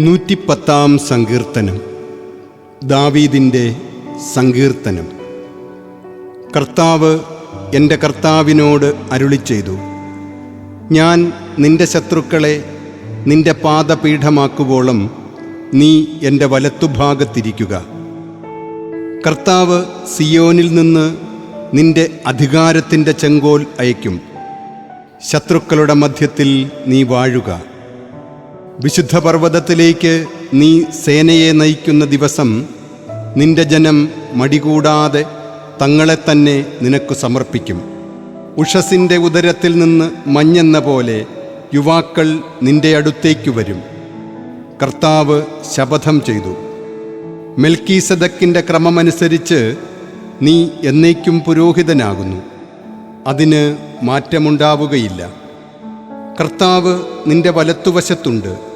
നൂറ്റിപ്പത്താം സങ്കീർത്തനം. ദാവീദിന്റെ സങ്കീർത്തനം. കർത്താവ് എന്റെ കർത്താവിനോട് അരുളി ചെയ്തു. ഞാൻ നിന്റെ ശത്രുക്കളെ നിന്റെ പാദപീഠമാക്കുവോളം നീ എന്റെ വലത്തുഭാഗത്തിരിക്കുക. കർത്താവ് സിയോനിൽ നിന്ന് നിന്റെ അധികാരത്തിന്റെ ചെങ്കോൽ അയക്കും ശത്രുക്കളുടെ മധ്യത്തിൽ നീ വാഴുക. വിശുദ്ധ പർവതത്തിലേക്ക് നീ സേനയെ നയിക്കുന്ന ദിവസം നിന്റെ ജനം മടികൂടാതെ തങ്ങളെ തന്നെ നിനക്ക് സമർപ്പിക്കും. ഉഷസിന്റെ ഉദരത്തിൽ നിന്ന് മഞ്ഞെന്ന പോലെ യുവാക്കൾ നിന്റെ അടുത്തേക്ക് വരും. കർത്താവ് ശപഥം ചെയ്തു. മെൽക്കീസദക്കിന്റെ ക്രമമനുസരിച്ച് നീ എന്നേക്കും പുരോഹിതനാകുന്നു. അതിന് മാറ്റമുണ്ടാവുകയില്ല. കർത്താവ് നിന്റെ വലത്തുവശത്തുണ്ട്.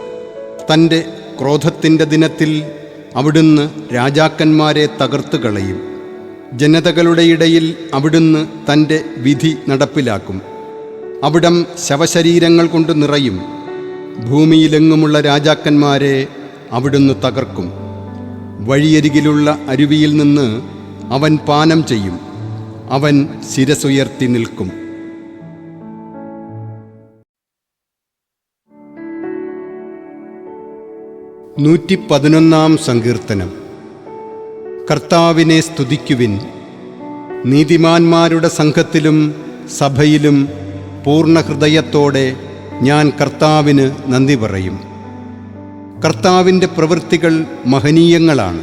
തന്റെ ക്രോധത്തിന്റെ ദിനത്തിൽ അവിടുന്ന് രാജാക്കന്മാരെ തകർത്ത് കളയും. ജനതകളുടെ ഇടയിൽ അവിടുന്ന് തന്റെ വിധി നടപ്പിലാക്കും. അവിടം ശവശരീരങ്ങൾ കൊണ്ട് നിറയും. ഭൂമിയിലെങ്ങുമുള്ള രാജാക്കന്മാരെ അവിടുന്ന് തകർക്കും. വഴിയരികിലുള്ള അരുവിയിൽ നിന്ന് അവൻ പാനം ചെയ്യും. അവൻ ശിരസുയർത്തി നിൽക്കും. നൂറ്റി പതിനൊന്നാം സങ്കീർത്തനം. കർത്താവിനെ സ്തുതിക്കുവിൻ. നീതിമാന്മാരുടെ സംഘത്തിലും സഭയിലും പൂർണ ഹൃദയത്തോടെ ഞാൻ കർത്താവിന് നന്ദി പറയും. കർത്താവിന്റെ പ്രവൃത്തികൾ മഹനീയങ്ങളാണ്.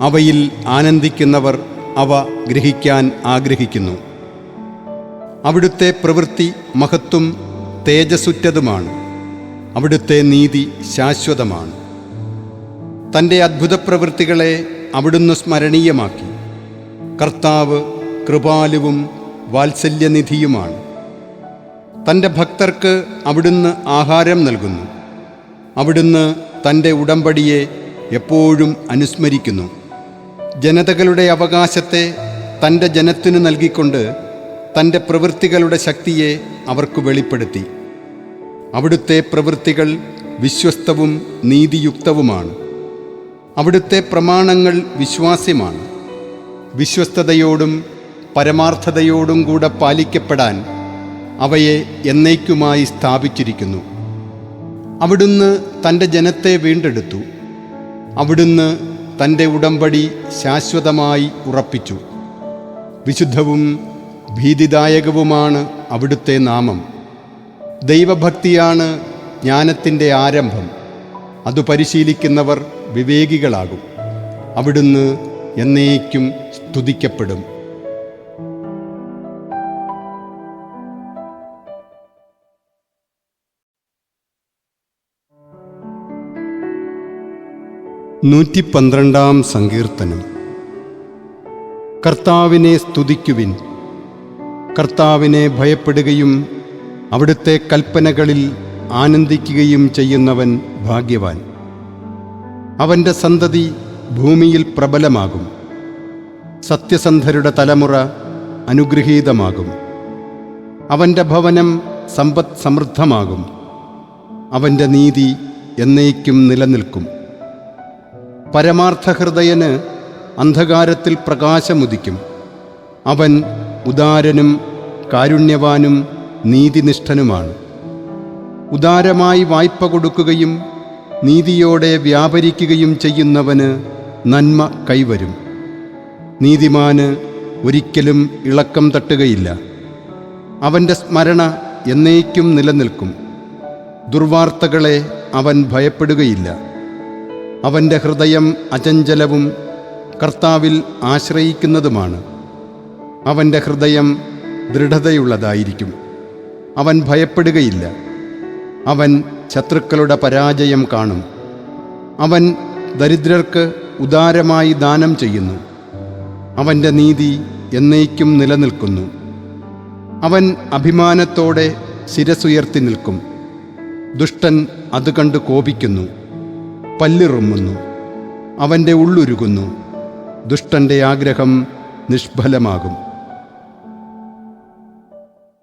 അവയിൽ ആനന്ദിക്കുന്നവർ അവ ഗ്രഹിക്കാൻ ആഗ്രഹിക്കുന്നു. അവിടുത്തെ പ്രവൃത്തി മഹത്വം തേജസ്സുറ്റതുമാണ്. അവിടുത്തെ നീതി ശാശ്വതമാണ്. തന്റെ അത്ഭുത പ്രവൃത്തികളെ അവിടുന്ന് സ്മരണീയമാക്കി. കർത്താവ് കൃപാലുവും വാത്സല്യനിധിയുമാണ്. തന്റെ ഭക്തർക്ക് അവിടുന്ന് ആഹാരം നൽകുന്നു. അവിടുന്ന് തന്റെ ഉടമ്പടിയെ എപ്പോഴും അനുസ്മരിക്കുന്നു. ജനതകളുടെ അവകാശത്തെ തന്റെ ജനത്തിനു നൽകിക്കൊണ്ട് തന്റെ പ്രവൃത്തികളുടെ ശക്തിയെ അവർക്ക് വെളിപ്പെടുത്തി. അവിടുത്തെ പ്രവൃത്തികൾ വിശ്വസ്തവും നീതിയുക്തവുമാണ്. അവിടുത്തെ പ്രമാണങ്ങൾ വിശ്വാസ്യമാണ്. വിശ്വസ്തതയോടും പരമാർത്ഥതയോടും കൂടെ പാലിക്കപ്പെടാൻ അവയെ എന്നേക്കുമായി സ്ഥാപിച്ചിരിക്കുന്നു. അവിടുന്ന് തന്റെ ജനത്തെ വീണ്ടെടുത്തു. അവിടുന്ന് തന്റെ ഉടമ്പടി ശാശ്വതമായി ഉറപ്പിച്ചു. വിശുദ്ധവും ഭീതിദായകവുമാണ് അവിടുത്തെ നാമം. ദൈവഭക്തിയാണ് ജ്ഞാനത്തിന്റെ ആരംഭം. അത് പരിശീലിക്കുന്നവർ വിവേകികളാകും. അവിടുന്ന് എന്നേക്കും സ്തുതിക്കപ്പെടും. നൂറ്റി പന്ത്രണ്ടാം സങ്കീർത്തനം. കർത്താവിനെ സ്തുതിക്കുവിൻ. കർത്താവിനെ ഭയപ്പെടുകയും അവിടുത്തെ കൽപ്പനകളിൽ ആനന്ദിക്കുകയും ചെയ്യുന്നവൻ ഭാഗ്യവാൻ. അവന്റെ സന്തതി ഭൂമിയിൽ പ്രബലമാകും. സത്യസന്ധരുടെ തലമുറ അനുഗ്രഹീതമാകും. അവന്റെ ഭവനം സമ്പദ് സമൃദ്ധമാകും. അവന്റെ നീതി എന്നേക്കും നിലനിൽക്കും. പരമാർത്ഥഹൃദയന് അന്ധകാരത്തിൽ പ്രകാശമുദിക്കും. അവൻ ഉദാരനും കാരുണ്യവാനും നീതിനിഷ്ഠനുമാണ്. ഉദാരമായി വായ്പ കൊടുക്കുകയും നീതിയോടെ വ്യാപരിക്കുകയും ചെയ്യുന്നവന് നന്മ കൈവരും. നീതിമാന് ഒരിക്കലും ഇളക്കം തട്ടുകയില്ല. അവന്റെ സ്മരണ എന്നേക്കും നിലനിൽക്കും. ദുർവാർത്തകളെ അവൻ ഭയപ്പെടുകയില്ല. അവന്റെ ഹൃദയം അചഞ്ചലവും കർത്താവിൽ ആശ്രയിക്കുന്നതുമാണ്. അവന്റെ ഹൃദയം ദൃഢതയുള്ളതായിരിക്കും. അവൻ ഭയപ്പെടുകയില്ല. അവൻ ശത്രുക്കളുടെ പരാജയം കാണും. അവൻ ദരിദ്രർക്ക് ഉദാരമായി ദാനം ചെയ്യുന്നു. അവന്റെ നീതി എന്നേക്കും നിലനിൽക്കുന്നു. അവൻ അഭിമാനത്തോടെ ശിരസുയർത്തി നിൽക്കും. ദുഷ്ടൻ അത് കണ്ട് കോപിക്കുന്നു. പല്ലിറുമ്മുന്നു. അവന്റെ ഉള്ളുരുകുന്നു. ദുഷ്ടന്റെ ആഗ്രഹം നിഷ്ഫലമാകും.